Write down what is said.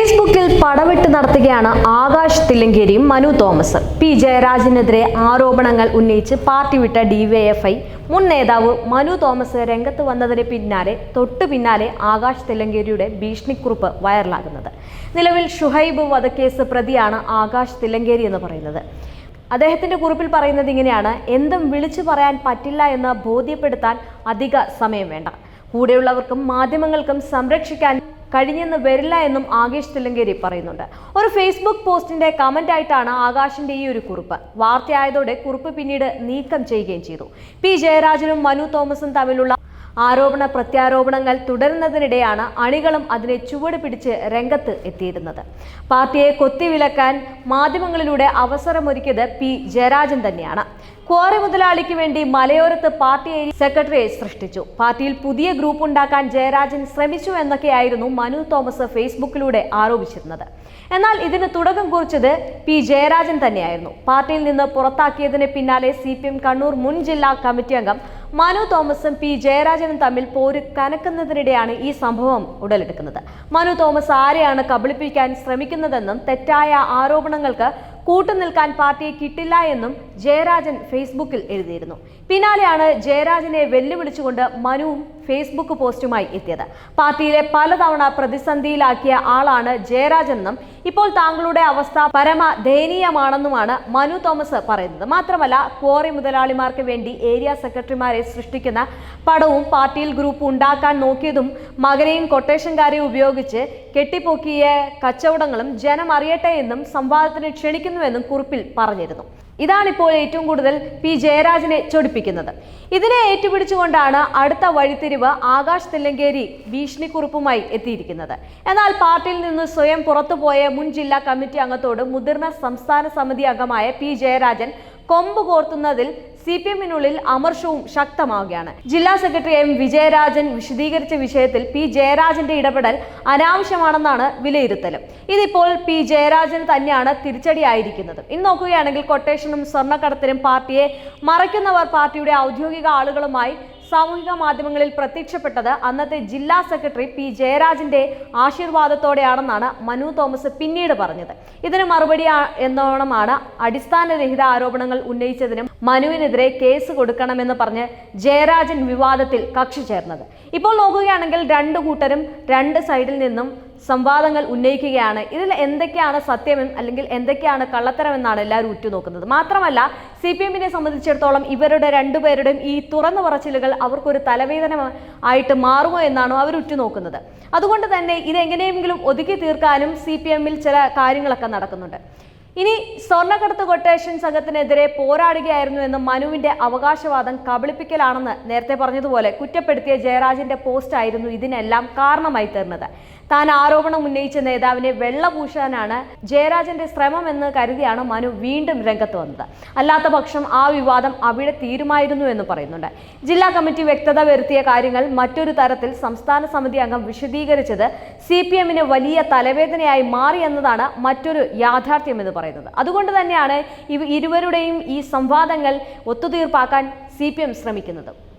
ഫേസ്ബുക്കിൽ പടവെട്ട് നടത്തുകയാണ് ആകാശ് തില്ലങ്കേരിയും മനു തോമസ്. പി. ജയരാജനെതിരെ ആരോപണങ്ങൾ ഉന്നയിച്ച് പാർട്ടി വിട്ട ഡിവൈഎഫ്ഐ മുൻ നേതാവ് മനു തോമസ് രംഗത്ത് വന്നതിന് പിന്നാലെ തൊട്ടു പിന്നാലെ ആകാശ് തില്ലങ്കേരിയുടെ ഭീഷണിക്കുറിപ്പ് വൈറലാകുന്നത്. നിലവിൽ ഷുഹൈബ് വധക്കേസ് പ്രതിയാണ് ആകാശ് തില്ലങ്കേരി എന്ന് പറയുന്നത്. അദ്ദേഹത്തിന്റെ കുറിപ്പിൽ പറയുന്നത് ഇങ്ങനെയാണ് എന്തും വിളിച്ചു പറയാൻ പറ്റില്ല എന്ന് ബോധ്യപ്പെടുത്താൻ അധിക സമയം വേണ്ട. കൂടെയുള്ളവർക്കും മാധ്യമങ്ങൾക്കും സംരക്ഷിക്കാൻ കഴിഞ്ഞെന്ന് വരില്ല എന്നും ആകേഷ് തെലങ്കേരി പറയുന്നുണ്ട്. ഒരു ഫേസ്ബുക്ക് പോസ്റ്റിന്റെ കമന്റ് ആയിട്ടാണ് ആകാശിന്റെ ഈ ഒരു കുറിപ്പ്. വാർത്തയായതോടെ കുറിപ്പ് പിന്നീട് നീക്കം ചെയ്യുകയും ചെയ്തു. പി. ജയരാജനും മനു തോമസും തമ്മിലുള്ള ആരോപണ പ്രത്യാരോപണങ്ങൾ തുടരുന്നതിനിടെയാണ് അണികളും അതിനെ ചുവട് പിടിച്ച് രംഗത്ത് എത്തിയിരുന്നത്. പാർട്ടിയെ കൊത്തിവിലക്കാൻ മാധ്യമങ്ങളിലൂടെ അവസരമൊരുക്കിയത് പി ജയരാജൻ തന്നെയാണ്. ക്വാറി മുതലാളിക്ക് വേണ്ടി മലയോരത്ത് പാർട്ടി സെക്രട്ടറിയെ സൃഷ്ടിച്ചു. പാർട്ടിയിൽ പുതിയ ഗ്രൂപ്പ് ഉണ്ടാക്കാൻ ജയരാജൻ ശ്രമിച്ചു എന്നൊക്കെയായിരുന്നു മനു തോമസ് ഫേസ്ബുക്കിലൂടെ ആരോപിച്ചിരുന്നത്. എന്നാൽ ഇതിന് തുടക്കം കുറിച്ചത് പി ജയരാജൻ തന്നെയായിരുന്നു. പാർട്ടിയിൽ നിന്ന് പുറത്താക്കിയതിന് പിന്നാലെ സി കണ്ണൂർ മുൻ ജില്ലാ കമ്മിറ്റി അംഗം മനു തോമസും പി ജയരാജനും തമ്മിൽ പോര് കനക്കുന്നതിനിടെയാണ് ഈ സംഭവം ഉടലെടുക്കുന്നത്. മനു തോമസ് ആരെയാണ് കബളിപ്പിക്കാൻ ശ്രമിക്കുന്നതെന്നും തെറ്റായ ആരോപണങ്ങൾക്ക് കൂട്ടുനിൽക്കാൻ പാർട്ടിയെ കിട്ടില്ല എന്നും ജയരാജൻ ഫേസ്ബുക്കിൽ എഴുതിയിരുന്നു. പിന്നാലെയാണ് ജയരാജനെ വെല്ലുവിളിച്ചുകൊണ്ട് മനുവും ഫേസ്ബുക്ക് പോസ്റ്റുമായി എത്തിയത്. പാർട്ടിയിലെ പലതവണ പ്രതിസന്ധിയിലാക്കിയ ആളാണ് ജയരാജെന്നും ഇപ്പോൾ താങ്കളുടെ അവസ്ഥ പരമ ദയനീയമാണെന്നുമാണ് മനു തോമസ് പറയുന്നത്. മാത്രമല്ല ക്വാറി മുതലാളിമാർക്ക് വേണ്ടി ഏരിയ സെക്രട്ടറിമാരെ സൃഷ്ടിക്കുന്ന പടവും പാർട്ടിയിൽ ഗ്രൂപ്പ് ഉണ്ടാക്കാൻ നോക്കിയതും മകനെയും കൊട്ടേഷൻകാരെയും ഉപയോഗിച്ച് കെട്ടിപ്പൊക്കിയ കച്ചവടങ്ങളും ജനം അറിയട്ടെ എന്നും സംവാദത്തിന് ക്ഷണിക്കുന്നുവെന്നും കുറിപ്പിൽ പറഞ്ഞിരുന്നു. ഇതാണിപ്പോൾ ഏറ്റവും കൂടുതൽ പി ജയരാജനെ ചൊടിപ്പിക്കുന്നത്. ഇതിനെ ഏറ്റുപിടിച്ചുകൊണ്ടാണ് അടുത്ത വഴിത്തിരിവ് ആകാശ് തില്ലങ്കേരി ഭീഷണിക്കുറിപ്പുമായി എത്തിയിരിക്കുന്നത്. എന്നാൽ പാർട്ടിയിൽ നിന്ന് സ്വയം പുറത്തുപോയ മുൻ ജില്ലാ കമ്മിറ്റി അംഗത്തോട് മുതിർന്ന സംസ്ഥാന സമിതി അംഗമായ പി ജയരാജൻ കൊമ്പ് കോർത്തുന്നതിൽ സി പി എമ്മിനുള്ളിൽ അമർഷവും ശക്തമാവുകയാണ്. ജില്ലാ സെക്രട്ടറി എം വിജയരാജൻ വിശദീകരിച്ച വിഷയത്തിൽ പി ജയരാജന്റെ ഇടപെടൽ അനാവശ്യമാണെന്നാണ് വിലയിരുത്തലും. ഇതിപ്പോൾ പി ജയരാജന് തന്നെയാണ് തിരിച്ചടിയായിരിക്കുന്നത്. ഇന്ന് നോക്കുകയാണെങ്കിൽ കൊട്ടേഷനും സ്വർണക്കടത്തിനും പാർട്ടിയെ മറയ്ക്കുന്നവർ പാർട്ടിയുടെ ഔദ്യോഗിക ആളുകളുമായി സാമൂഹിക മാധ്യമങ്ങളിൽ പ്രത്യക്ഷപ്പെട്ടത് അന്നത്തെ ജില്ലാ സെക്രട്ടറി പി ജയരാജിന്റെ ആശീർവാദത്തോടെയാണെന്നാണ് മനു തോമസ് പിന്നീട് പറഞ്ഞത്. ഇതിന് മറുപടി എന്നോണമാണ് അടിസ്ഥാനരഹിത ആരോപണങ്ങൾ ഉന്നയിച്ചതിനും മനുവിനെതിരെ കേസ് കൊടുക്കണമെന്ന് പറഞ്ഞ് ജയരാജൻ വിവാദത്തിൽ കക്ഷി ചേർന്നത്. ഇപ്പോൾ നോക്കുകയാണെങ്കിൽ രണ്ട് കൂട്ടരും രണ്ട് സൈഡിൽ നിന്നും സംവാദങ്ങൾ ഉന്നയിക്കുകയാണ്. ഇതിൽ എന്തൊക്കെയാണ് സത്യമെന്ന് അല്ലെങ്കിൽ എന്തൊക്കെയാണ് കള്ളത്തരമെന്നാണ് എല്ലാവരും ഉറ്റുനോക്കുന്നത്. മാത്രമല്ല സി പി എമ്മിനെ സംബന്ധിച്ചിടത്തോളം ഇവരുടെ രണ്ടുപേരുടെയും ഈ തുറന്നു പറച്ചിലുകൾ അവർക്കൊരു തലവേദന ആയിട്ട് മാറുമോ എന്നാണോ അവർ ഉറ്റുനോക്കുന്നത്. അതുകൊണ്ട് തന്നെ ഇതെങ്ങനെയെങ്കിലും ഒതുക്കി തീർക്കാനും സി പി എമ്മിൽ ചില കാര്യങ്ങളൊക്കെ നടക്കുന്നുണ്ട്. ഇനി സ്വർണക്കടത്ത് കൊട്ടേഷൻ സംഘത്തിനെതിരെ പോരാടുകയായിരുന്നു എന്ന് മനുവിന്റെ അവകാശവാദം കബളിപ്പിക്കലാണെന്ന് നേരത്തെ പറഞ്ഞതുപോലെ കുറ്റപ്പെടുത്തിയ ജയരാജന്റെ പോസ്റ്റ് ആയിരുന്നു ഇതിനെല്ലാം കാരണമായി തീർന്നത്. താൻ ആരോപണം ഉന്നയിച്ച നേതാവിനെ വെള്ളപൂശാനാണ് ജയരാജന്റെ ശ്രമം എന്ന് കരുതിയാണ് മനു വീണ്ടും രംഗത്ത് വന്നത്. അല്ലാത്ത പക്ഷം ആ വിവാദം അവിടെ തീരുമായിരുന്നു എന്ന് പറയുന്നുണ്ട്. ജില്ലാ കമ്മിറ്റി വ്യക്തത വരുത്തിയ കാര്യങ്ങൾ മറ്റൊരു തരത്തിൽ സംസ്ഥാന സമിതി അംഗം വിശദീകരിച്ചത് സി വലിയ തലവേദനയായി മാറി എന്നതാണ് മറ്റൊരു യാഥാർത്ഥ്യം എന്ന് പറയുന്നത്. അതുകൊണ്ട് തന്നെയാണ് ഇരുവരുടെയും ഈ സംവാദങ്ങൾ ഒത്തുതീർപ്പാക്കാൻ സി ശ്രമിക്കുന്നത്.